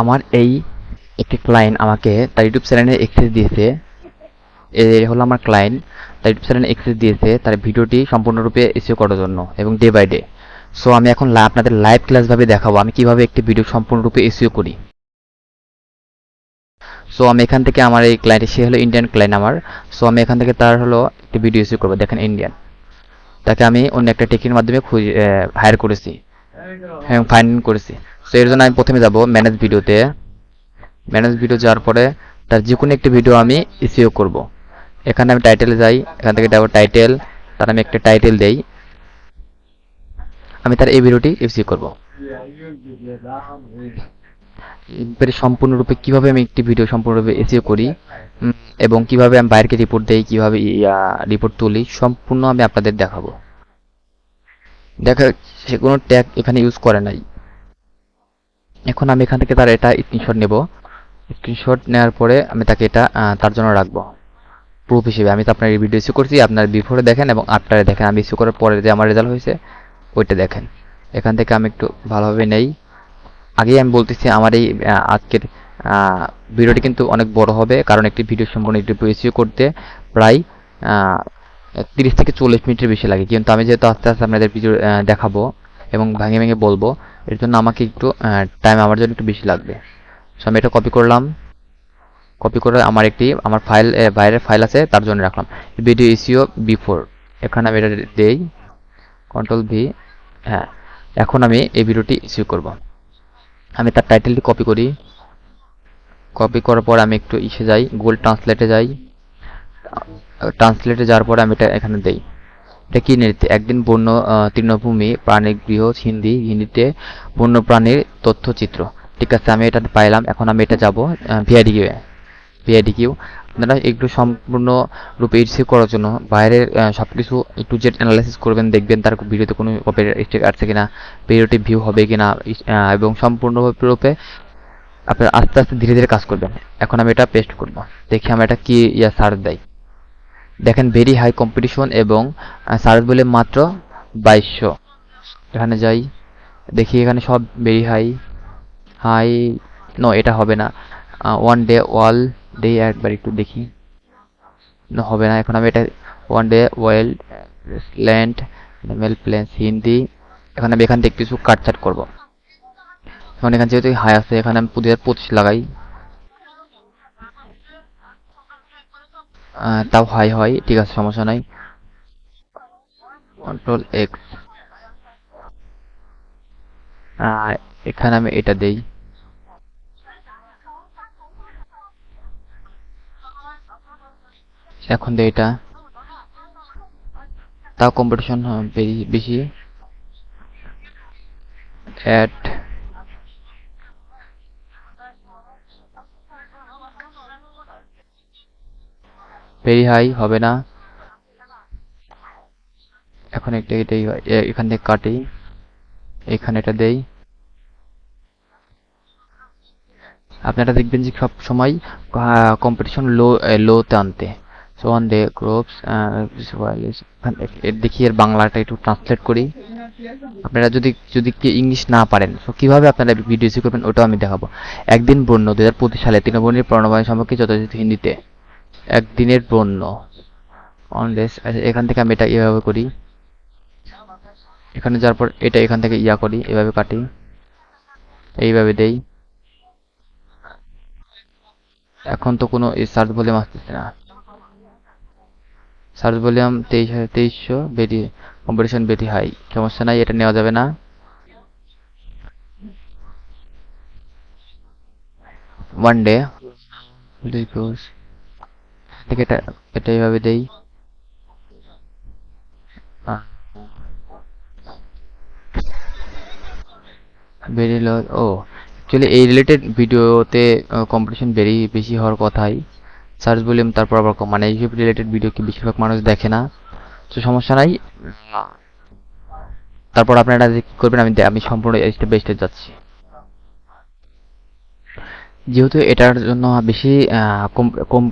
আমার এই একটি ক্লায়েন্ট আমাকে তার ইউটিউব চ্যানেলে অ্যাক্সেস দিয়েছে। এ হলো আমার ক্লায়েন্ট তার ইউটিউব চ্যানেলে অ্যাক্সেস দিয়েছে তার ভিডিওটি সম্পূর্ণরূপে এসিও করার জন্য এবং ডে বাই ডে সো আমি এখন আপনাদের লাইভ ক্লাসভাবে দেখাবো আমি কীভাবে একটি ভিডিও সম্পূর্ণরূপে এসিও করি। সো আমি এখান থেকে আমার এই ক্লায়েন্ট সে হলো ইন্ডিয়ান ক্লায়েন্ট আমার। সো আমি এখান থেকে তার হলো একটি ভিডিও এসিও করব। দেখেন ইন্ডিয়ান তাকে আমি অন্য একটা টেকির মাধ্যমে খুঁজে হায়ার করেছি। এবং ফাইন করেছি। সো এর জন্য আমি প্রথমে যাব ম্যানেজ ভিডিওতে। ম্যানেজ ভিডিও যাওয়ার পরে তার যে কোনো একটি ভিডিও আমি এসিও করব। এখানে আমি টাইটেলে যাই, এখান থেকে যাব টাইটেল তার আমি একটা টাইটেল দেই। আমি তার এই ভিডিওটি এসিও করব। এবারে সম্পূর্ণরূপে কীভাবে আমি একটি ভিডিও সম্পূর্ণরূপে এসিও করি এবং কীভাবে আমি বাইরকে রিপোর্ট দেই, কীভাবে রিপোর্ট তুলি, সম্পূর্ণ আমি আপনাদের দেখাবো। দেখা, সে কোনো ট্যাগ এখানে ইউজ করে নাই। এখন আমি এখান থেকে তার এটা স্ক্রিনশট নেব। স্ক্রিনশট নেওয়ার পরে আমি তাকে এটা তার জন্য রাখব। প্রুফ হিসেবে। আমি তো আপনার এই ভিডিও ইস্যু করছি, আপনার বিফোরে দেখেন এবং আফটারে দেখেন। আমি ইস্যু করার পরে যে আমার রেজাল্ট হয়েছে, ওইটা দেখেন। এখান থেকে আমি একটু ভালোভাবে নেই। আগেই আমি বলতেছি, আমার এই আজকের ভিডিওটি কিন্তু অনেক বড় হবে। কারণ একটি ভিডিও সম্পূর্ণ একটু ইস্যু করতে প্রায় তিরিশ থেকে চল্লিশ মিনিটের বেশি লাগে। কিন্তু আমি যেহেতু আস্তে আস্তে আপনাদের ভিডিও দেখাবো এবং ভেঙে ভেঙে বলব এর জন্য আমাকে একটু টাইম আমার জন্য একটু বেশি লাগবে। সো আমি এটা কপি করলাম। কপি করে আমার একটি, আমার ফাইল বাইরের ফাইল আছে, তার জন্য রাখলাম। ভিডিও ইসিও বিফোর এখানে আমি এটা দেই। কন্ট্রোল ভি হ্যাঁ। এখন আমি এই ভিডিওটি ইস্যু করব। আমি তার টাইটেলটি কপি করি। কপি করার পর আমি একটু ইসে যাই গুগল ট্রান্সলেটে যাই। ট্রান্সলেটে যাওয়ার পর আমি এটা এখানে দেই। এটা কি নৃত্য একদিন বন্য তৃণভূমি প্রাণীর গৃহ, হিন্দি, হিন্দিতে বন্য প্রাণীর তথ্যচিত্র। ঠিক আছে, আমি এটা পাইলাম, এখন আমি এটা যাব ভিআইডি কিউ ভিআইডি কিউ আপনারা একটু সম্পূর্ণ রূপে রিসিভ করার জন্য বাইরের সব কিছু একটু জেড অ্যানালাইসিস করবেন, দেখবেন তার ভিডিওতে কোনো কপিরাইট আছে কিনা, ভিডিওটি ভিউ হবে কিনা এবং সম্পূর্ণ রূপে আপনারা আস্তে আস্তে ধীরে ধীরে কাজ করবেন। এখন আমি এটা পেস্ট করব। দেখি আমি এটা কি ইয়া সার্চ দেয়। দেখেন ভেরি হাই কম্পিটিশন এবং সার্চ বলে মাত্র বাইশশো। এখানে যাই, দেখি এখানে সব ভেরি হাই হাই নো এটা হবে না। ওয়ান ডে ওয়াল ডে একবার একটু দেখি। হবে না, এখন আমি এটা ওয়ান ডে ওয়েল্ড ল্যান্ড মেল প্লেন্স হিন্দি এখন আমি এখান থেকে কিছু কাটছাট করব। এখন এখানে যেহেতু হাই আছে, এখানে আমি দু হাজার পঁচিশ লাগাই। তাও হাই হয় ঠিক আছে, সমস্যা নাই। কন্ট্রোল এক্স এখানে আমি এটা দেই। এখন দেই এটা। তাও কম্পিটিশন বেশি অ্যাড ভেরি হাই হবে না। এখন একটা এটাই এখান থেকে কাটি, এখানে এটা দেই। আপনারা দেখবেন যে সব সময় কম্পিটিশন লো লোতে আনতে। সো অন ডে গ্রুপস দেখি এর বাংলাটা একটু ট্রান্সলেট করি। আপনারা যদি যদি কি ইংলিশ না পারেন সো কীভাবে আপনারা ভিডিও করবেন ওটাও আমি দেখাবো। একদিন বন্য দু হাজার পঁচিশ সালে তৃণমূলের প্রণবায়ন সম্পর্কে যথাযথ হিন্দিতে। একদিনের বন্য অন ডেস এখান থেকে আমি এটা এভাবে করি। এখানে যাওয়ার পর এটা এখান থেকে ইয়া করি, এভাবে কাটি। এইভাবে দেই। এখন তো কোনো সার্চ ভলিউম আসতেছে না। সার্চ ভলিউম তেইশ তেইশশো বেরি কম্পিটিশন বেরি হাই সমস্যা নাই, এটা নেওয়া যাবে না। ওয়ান ডে দুই থেকে এটা এটা এইভাবে দেই। ভেরি ও অ্যাকচুয়ালি এই রিলেটেড ভিডিওতে কম্পিটিশন ভেরি বেশি হওয়ার কথাই। সার্চ ভলিউম তারপর আবার কম মানে এইসব রিলেটেড ভিডিও কি বেশিরভাগ মানুষ দেখে না। তো সমস্যা নাই। তারপর আপনারা কি করবেন, আমি আমি সম্পূর্ণ স্টেপ বাই স্টেপ যাচ্ছি। যেহেতু এটার জন্য বেশি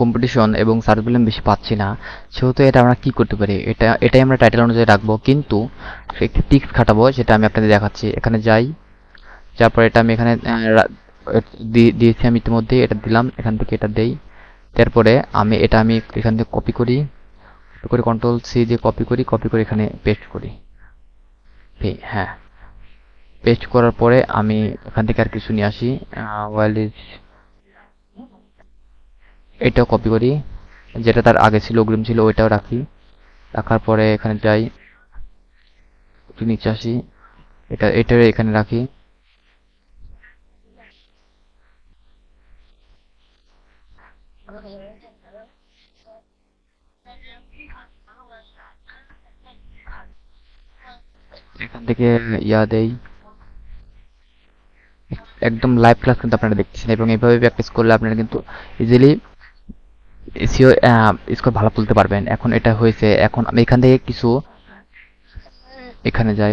কম্পিটিশন এবং সার্চ ভলিউম বেশি পাচ্ছি না, সেহেতু এটা আমরা কি করতে পারি? এটা, এটাই আমরা টাইটেল অনুযায়ী রাখব। কিন্তু একটি টিক্স খাটাবো সেটা আমি আপনাদের দেখাচ্ছি। এখানে যাই যার পর এটা আমি এখানে দিয়েছি আমি ইতিমধ্যে, এটা দিলাম, এখান থেকে এটা দেই। তারপরে আমি, এটা আমি এখান থেকে কপি করি। কপি করে কন্ট্রোল সি দিয়ে কপি করি কপি করে এখানে পেস্ট করি। হ্যাঁ। পেস্ট করার পরে আমি এখান থেকে আর কিছু নিয়ে আসি। ওয়াইল ইজ এটাও কপি করি। যেটা তার আগে ছিল, অগ্রিম ছিল, ওইটাও রাখি। রাখার পরে এখানে যাই। একটু নিচে আসি। এটা এটা এখানে রাখি। এখান থেকে ইয়া দেই। একদম লাইভ ক্লাস কিন্তু আপনারা দেখতেছেন এবং এইভাবে প্র্যাকটিস করলে আপনারা কিন্তু ইজিলি এসিও স্কোর ভালো তুলতে পারবেন। এখন এটা হয়েছে, এখন আমি এখান থেকে কিছু এখানে যাই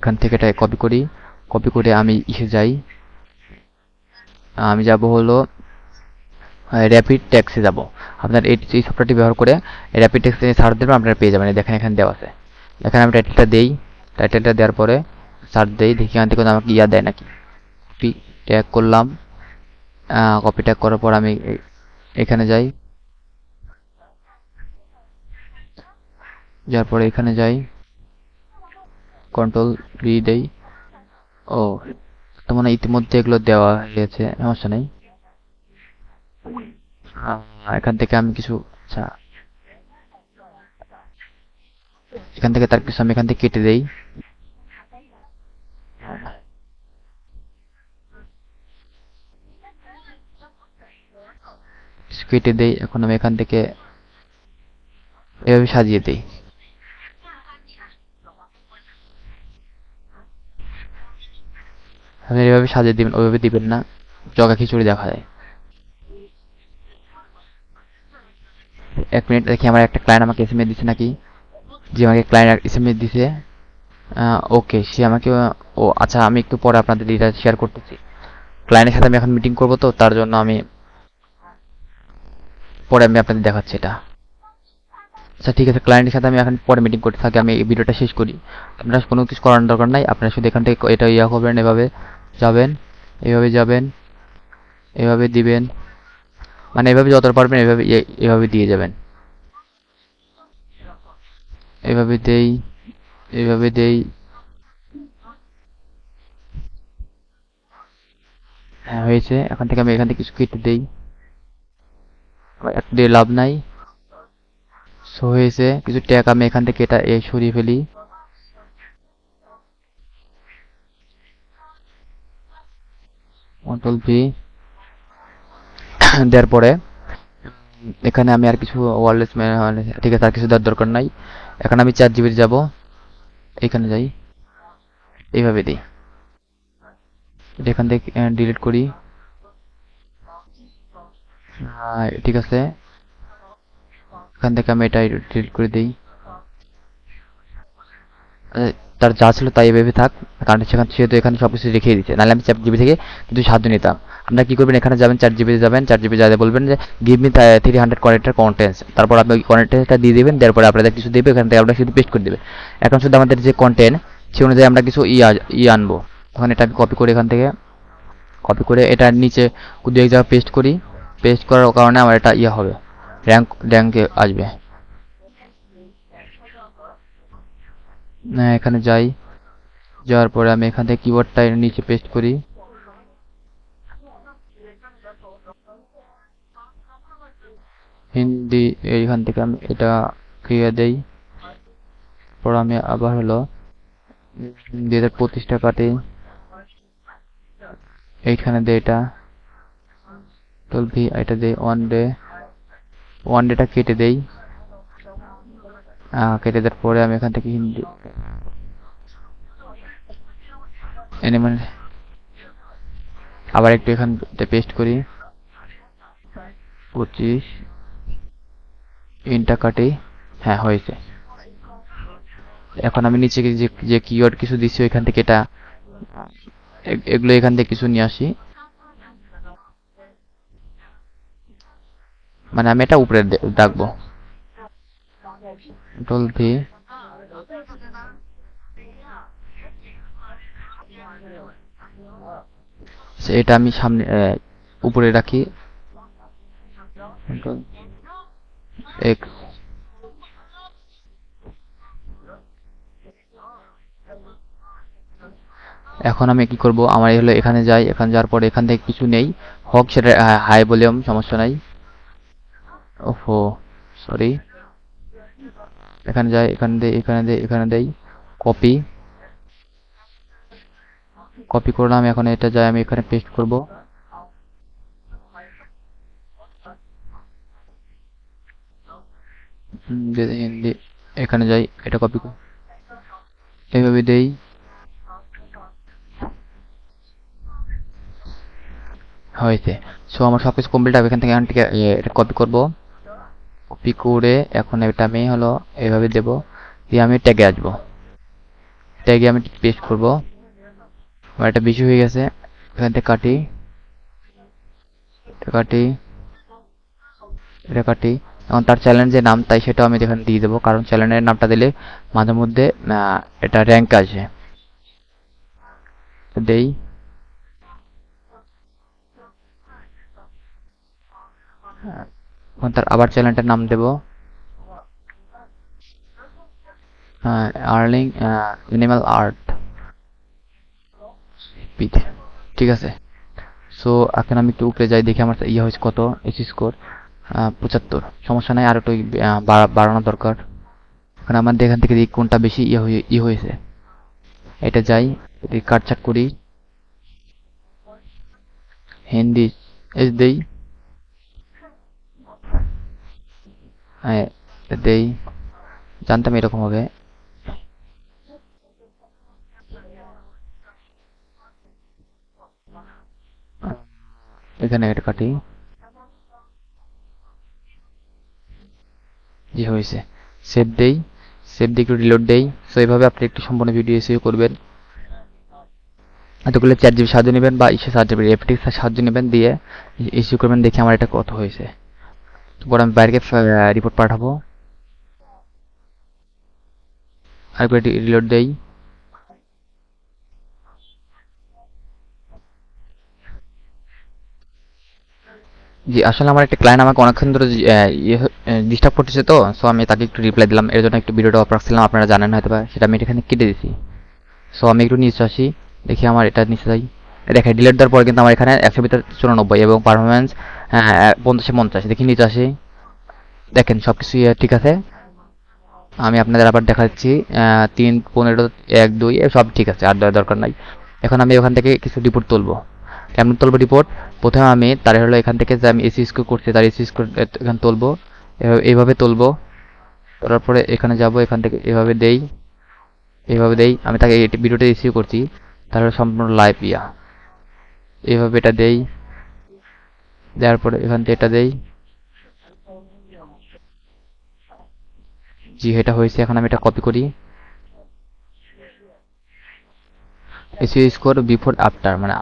এখান থেকে এটা কপি করি। কপি করে আমি ইসে যাই। আমি যাব হলো র্যাপিড ট্যাক্সে যাব। আপনার এই এই সফটওয়্যারটি ব্যবহার করে র্যাপিড ট্যাক্সে সার্চ দেবেন আপনারা পেয়ে যাবেন। দেখেন এখানে দেওয়া আছে। এখানে আমি টাইটেলটা দেই। টাইটেলটা দেওয়ার পরে সার্চ দেই দেখি এখান থেকে আমাকে ইয়া দেয় নাকি। কপি ট্যাগ করলাম। কপি ট্যাগ করার পর আমি এখানে যাই। যার এখানে যাই। কন্ট্রোল ভি দেই। ও, তো মানে ইতিমধ্যে এগুলো দেওয়া হয়েছে সমস্যা নেই। এখান থেকে আমি কিছু আচ্ছা। এখান থেকে তার কিছু আমি এখান থেকে কেটে দেই। কেটে দেই, এখন আমি এখান থেকে এভাবে সাজিয়ে দেই। আপনি এভাবে সাজিয়ে দিবেন, ওইভাবে দিবেন না, জগা খিচুড়ি দেখা যায়। এক মিনিট, দেখি আমার একটা ক্লায়েন্ট আমাকে এস এসএমএস দিছে নাকি? যে আমাকে ক্লায়েন্ট এস এসএমএস দিছে ওকে সে আমাকে, ও আচ্ছা আমি একটু পরে আপনাদের এটা শেয়ার করতেছি। ক্লায়েন্টের সাথে আমি এখন মিটিং করব তো, তার জন্য আমি পরে আমি আপনাদের দেখাচ্ছি এটা। আচ্ছা ঠিক আছে ক্লায়েন্টের সাথে আমি এখন পরে মিটিং করতে থাকি, আমি এই ভিডিওটা শেষ করি। আপনার কোনো কিছু করার দরকার নাই, আপনারা শুধু এখান থেকে এটা ইয়া করবেন, এভাবে যাবেন এভাবে যাবেন, এভাবে দিবেন মানে এভাবে যত পারবেন এভাবে এ- এভাবে দিয়ে যাবেন। এভাবে দেই এভাবে দেই। হ্যাঁ হয়েছে, এখান থেকে আমি এখান থেকে কিছু কেটে দেই। দিয়ে লাভ নাই। সো হয়েছে, কিছু ট্যাগ আমি এখান থেকে এটা সরিয়ে ফেলি। ভি দেওয়ার পরে, এখানে আমি আর কিছু ওয়ারলেস ঠিক আছে, আর কিছু দেওয়ার দরকার নাই। এখন আমি চার জিবির যাব। এখানে যাই। এইভাবে দিই। এখান থেকে ডিলিট করি। ঠিক আছে। এখান থেকে আমি এটা ডিলিট করে দিই। তার যা ছিল তাই এভাবে থাক। কারণ সেখান সেহেতু এখানে সব কিছু রেখে দিচ্ছে নাহলে আমি চার জিবি থেকে কিছু সাহায্য নিতাম। আপনারা কি করবেন? এখানে যাবেন চার জিবি যাবেন। চার জিবি যাতে বলবেন যে give me three hundred connector contents তারপর আপনি ওই দিয়ে দেবেন। তারপরে আপনাদের কিছু দেবে। এখান থেকে আমরা শুধু পেস্ট করে দেবে এখন শুধু আমাদের যে কন্টেন্ট সে অনুযায়ী আমরা কিছু ই ই আনব। তখন এটা আমি কপি করে এখান থেকে কপি করে এটা নিচে দু এক জায়গায় পেস্ট করি। পেস্ট করার কারণে আমার এটা ইয়ে হবে। র্যাঙ্ক র্যাঙ্কে আসবে। না এখানে যাই। যাওয়ার পরে আমি এখান থেকে কিবোর্ডটা এর নিচে পেস্ট করি। হিন্দি এইখান থেকে আমি এটা ক্রিয়া দেই। পর আমি আবার হলো দুই হাজার পঁচিশটা কাটি। এইখানে দে এটা। টুয়েলভ এটা দেই ওয়ান ডে ওয়ান ডেটা কেটে দেই। কেটে দেওয়ার পরে আমি এখান থেকে হিন্দি মানে আবার একটু এখান পেস্ট করি। পঁচিশ ইনটা কাটি। হ্যাঁ হয়েছে। এখন আমি নিচে যে যে কিওয়ার্ড কিছু দিচ্ছি ওইখান থেকে এটা এগুলো এখান থেকে কিছু নিয়ে আসি। মানে আমি এটা উপরে ডাকবো। আচ্ছা, এটা আমি সামনে উপরে রাখি। এক্স এখন আমি কি করব? আমার হলো এখানে যাই এখানে যাওয়ার পরে এখান থেকে কিছু নেই। হোক সেটা হাই ভলিউম সমস্যা নাই। ওহো সরি এখানে যাই এখানে দেই এখানে দেই এখানে দেই। কপি কপি করলাম এখন এটা যাই আমি এখানে পেস্ট করব। এখানে যাই এটা কপি এইভাবে দেই। হয়েছে। সো আমার সব কিছু কমপ্লিট হবে এখান থেকে এখান থেকে এ, এটা কপি করব। কপি করে এখন এটা আমি হলো এইভাবে দেব। দিয়ে আমি ট্যাগে আসব। ট্যাগে আমি পেস্ট করব। আমার এটা বেশি হয়ে গেছে। এখান থেকে কাটি। কাটি। এটা কাটি। এখন তার চ্যানেলের নাম, তাই সেটাও আমি এখানে দিয়ে দেবো। কারণ চ্যানেলের নামটা দিলে মাঝে মধ্যে এটা র্যাঙ্ক আসে। দেই। এখন তার আবার চ্যানেলটার নাম দেব। আর্লিং অ্যানিমাল আর্ট ঠিক আছে? সো এখন আমি একটু উপরে যাই, দেখি আমার ইয়ে হয়েছে কত, এসি স্কোর পঁচাত্তর। সমস্যা নাই, আর একটু বাড়ানো দরকার। এখন আমার এখান থেকে দেখি কোনটা বেশি ইয়ে হয়ে ইয়ে হয়েছে। এটা যাই কাট চাট করি। হিন্দি এস দেই। দেই। জানতাম এরকম হবে। এখানে এটা কাটি জি, হয়েছে। সেভ দেই। সেভ দিয়ে একটু রিলোড দেই। সো এইভাবে আপনি একটি সম্পূর্ণ ভিডিও এসিও করবেন। এতগুলো চ্যাট জিবি সাহায্য নেবেন বা ইসে সাহায্য নেবেন এফটিক্স সাহায্য নেবেন দিয়ে ইস্যু করবেন দেখি আমার এটা কত হয়েছে। তারপর আমি বাইরে রিপোর্ট পাঠাবো। আরেকবার রিলোড দেই। জি, আসলে আমার একটা ক্লায়েন্ট আমাকে অনেকক্ষণ ধরে ডিস্টার্ব করতেছে তো সো আমি তাকে একটু রিপ্লাই দিলাম। এর জন্য একটু ভিডিওটা অফ রাখছিলাম, আপনারা জানেন হয়তো বা, সেটা আমি এখানে কেটে দিছি। সো আমি একটু নিচে আসি, দেখি আমার এটা নিচে যাই। দেখে ডিলেট দেওয়ার পর কিন্তু আমার এখানে একশো ভিতরে চুরানব্বই এবং পারফরমেন্স পঞ্চাশে পঞ্চাশ দেখি নিচে আসি। দেখেন সব কিছু ঠিক আছে। আমি আপনাদের আবার দেখাচ্ছি তিন, পনেরো, এক, দুই সব ঠিক আছে, আর দরকার নাই। এখন আমি ওখান থেকে কিছু রিপোর্ট তুলবো। কেমন তুলবো রিপোর্ট প্রথমে আমি, তার হলো এখান থেকে যে আমি এসি স্কোর করছি, তার এসি স্কোর এখানে তুলবো। এভাবে- এইভাবে তুলবো। তোলার পরে এখানে যাব, এখান থেকে এভাবে দেই এইভাবে দেই। আমি তাকে ভিডিওটা রিসিভ করছি তাহলে সম্পূর্ণ লাইভ ইয়া। এইভাবে এটা দেই। দেওয়ার পরে এখান থেকে এটা দেই। জি, এটা হয়েছে। এখন আমি এটা কপি করি। এসিও স্কোর বিফোর আফটার মানে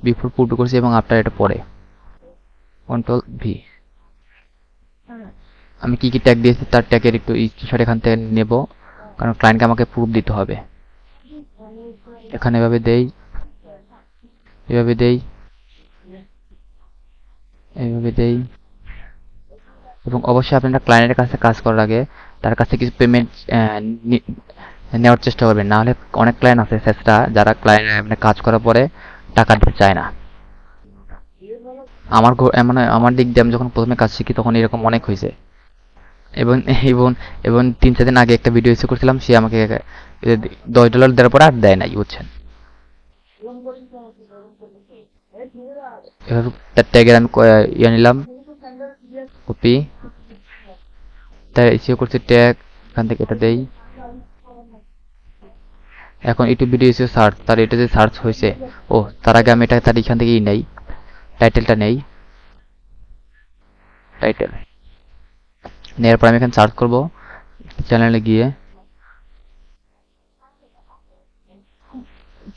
বিফোর পূর্বে করছি এবং আফটার এটা পরে। কন্ট্রোল ভি আমি কি কি ট্যাগ দিয়েছি তার ট্যাগের একটু স্ক্রিনশট এখান থেকে নেব, কারণ ক্লায়েন্টকে আমাকে প্রুফ দিতে হবে। এখানে এভাবে দেই। এভাবে দেই। এইভাবে দেই। এবং অবশ্যই আপনারা ক্লায়েন্টের কাছে কাজ করার আগে তার কাছে কিছু পেমেন্ট নেওয়ার চেষ্টা করবেন। না হলে অনেক ক্লায়েন্ট আছে সেসরা যারা ক্লায়েন্ট মানে কাজ করার পরে টাকা দিতে চায় না। আমার মানে আমার দিক দিয়ে আমি যখন প্রথমে কাজ শিখি তখন এরকম অনেক হয়েছে। এবং এবং এবং তিন চার দিন আগে একটা ভিডিও ইস্যু করছিলাম, সে আমাকে দশ ডলার দেওয়ার পরে আর দেয় নাই, বুঝছেন? ট্যাগের আমি কপি তার ইস্যু করছি ট্যাগ এখান থেকে এটা দেই এখন ইউটিউব ভিডিও সার্চ তার এটা যে সার্চ হয়েছে ও তার আগে আমি এটা তার এখান নেই টাইটেলটা নেই টাইটেল নেওয়ার পর আমি এখানে সার্চ করব চ্যানেলে গিয়ে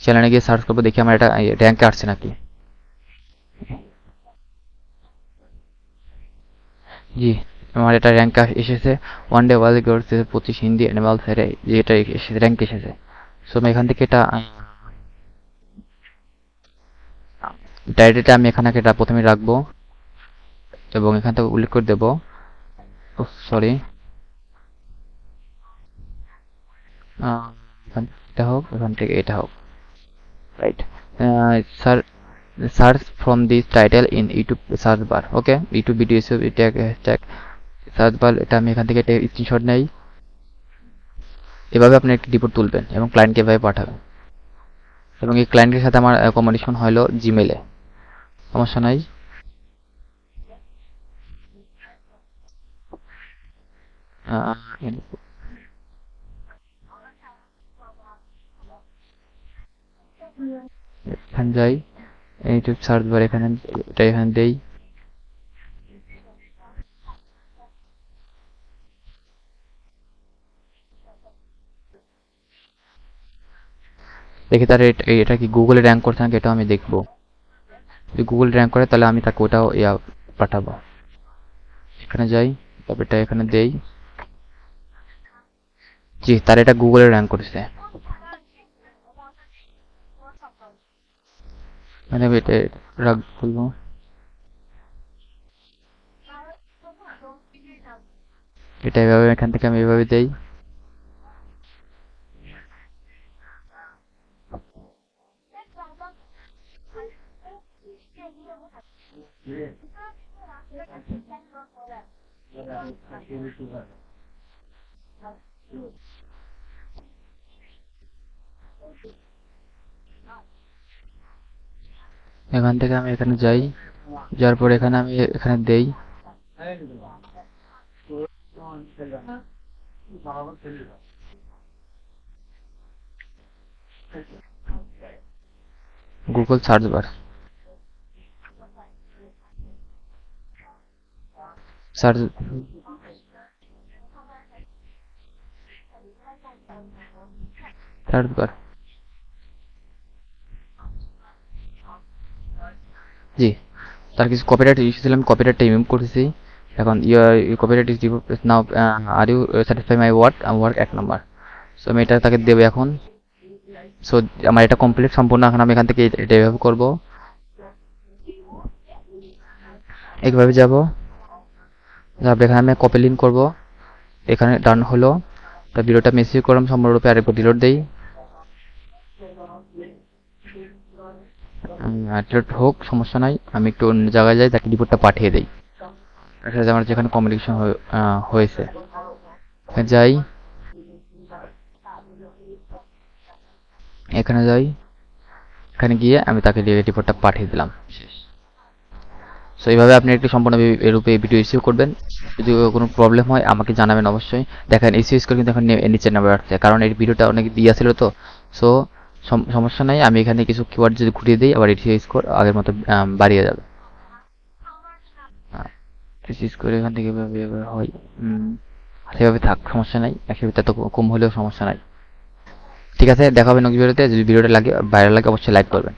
চ্যানেলে গিয়ে সার্চ করব দেখি আমার এটা র্যাঙ্কে আসছে নাকি জি, আমার এটা র্যাঙ্ক এসেছে। ওয়ান ডে ওয়াল করছে পঁচিশ হিন্দি অ্যানিমাল সাইডে যে এটা র্যাঙ্ক এসেছে। সো আমি এখান থেকে এটা ডাইরেক্টটা আমি এখানে এটা প্রথমে রাখব। এবং এখান থেকে উল্লেখ করে দেবো। সরি এটা হোক, এখান থেকে এটা হোক। Right sir search from this title in YouTube search bar okay YouTube video tag hashtag search bar এটা আমি এখান থেকে একটা স্ক্রিনশট নেই। এভাবে আপনি একটি রিপোর্ট তুলবেন এবং ক্লায়েন্টকে এভাবে পাঠাবেন। এবং এই ক্লায়েন্টের সাথে আমার কমিউনিকেশন হলো জিমেলে সমস্যা নাই? এখানে যাই। ইউটিউব সার্চ বার এখানে এটা এখানে দেই। দেখি তার এটা কি গুগলে র্যাঙ্ক করছে নাকি এটাও আমি দেখব। যদি গুগল র্যাঙ্ক করে, তাহলে আমি তাকে ওটাও ইয়া পাঠাবো। এখানে যাই, তারপর এটা এখানে দেই। জি তার এটা গুগলে র্যাঙ্ক করেছে। মানে আমি এটা রাখ বলব এটা এভাবে এখান থেকে আমি এভাবে দেই। এখান থেকে আমি এখানে যাই। যাওয়ার পর এখানে আমি এখানে দেই। Google search bar search search bar জি। তার কিছু কপিরাইট ইস্যু ছিল, আমি কপিরাইটটা রিমুভ করেছি এখন your copyright is now are you satisfy my work work এক নম্বর সো আমি এটা তাকে দেবো এখন। সো আমার এটা কমপ্লিট সম্পূর্ণ এখন আমি এখান থেকে এটা এভাবে করব। এইভাবে যাব। তারপর এখানে আমি কপি লিঙ্ক করব। এখানে ডান হলো। ভিডিওটা মেসেজ করলাম, সম্পূর্ণরূপে আরেকবার ডিলোড দেই। ডিলোড হোক, সমস্যা নাই। আমি একটু অন্য জায়গায় যাই, তাকে রিপোর্টটা পাঠিয়ে দেই। সাথে আমার যেখানে কমিউনিকেশন হয়েছে। যাই। এখানে যাই। এখানে গিয়ে আমি তাকে রিপোর্টটা পাঠিয়ে দিলাম। সো এইভাবে আপনি একটি সম্পূর্ণ রূপে ভিডিও রিসিভ করবেন। যদি কোনো প্রবলেম হয়, আমাকে জানাবেন অবশ্যই। দেখেন এসিও স্কোর কিন্তু এখন নিচে নামে আসছে। কারণ এই ভিডিওটা অনেক দিয়া ছিল তো। সো সমস্যা নাই, আমি এখানে কিছু কিওয়ার্ড যদি ঘুরিয়ে দিই, আবার এটি স্কোর আগের মতো বাড়িয়ে যাবে। স্কোর এখান থেকে হয় সেভাবে থাক, সমস্যা নাই একশো ভিতরে কম হলেও সমস্যা নাই। ঠিক আছে, দেখা হবে নতুন ভিডিওতে যদি ভিডিওটা লাগে ভাইরাল লাগে, অবশ্যই লাইক করবেন।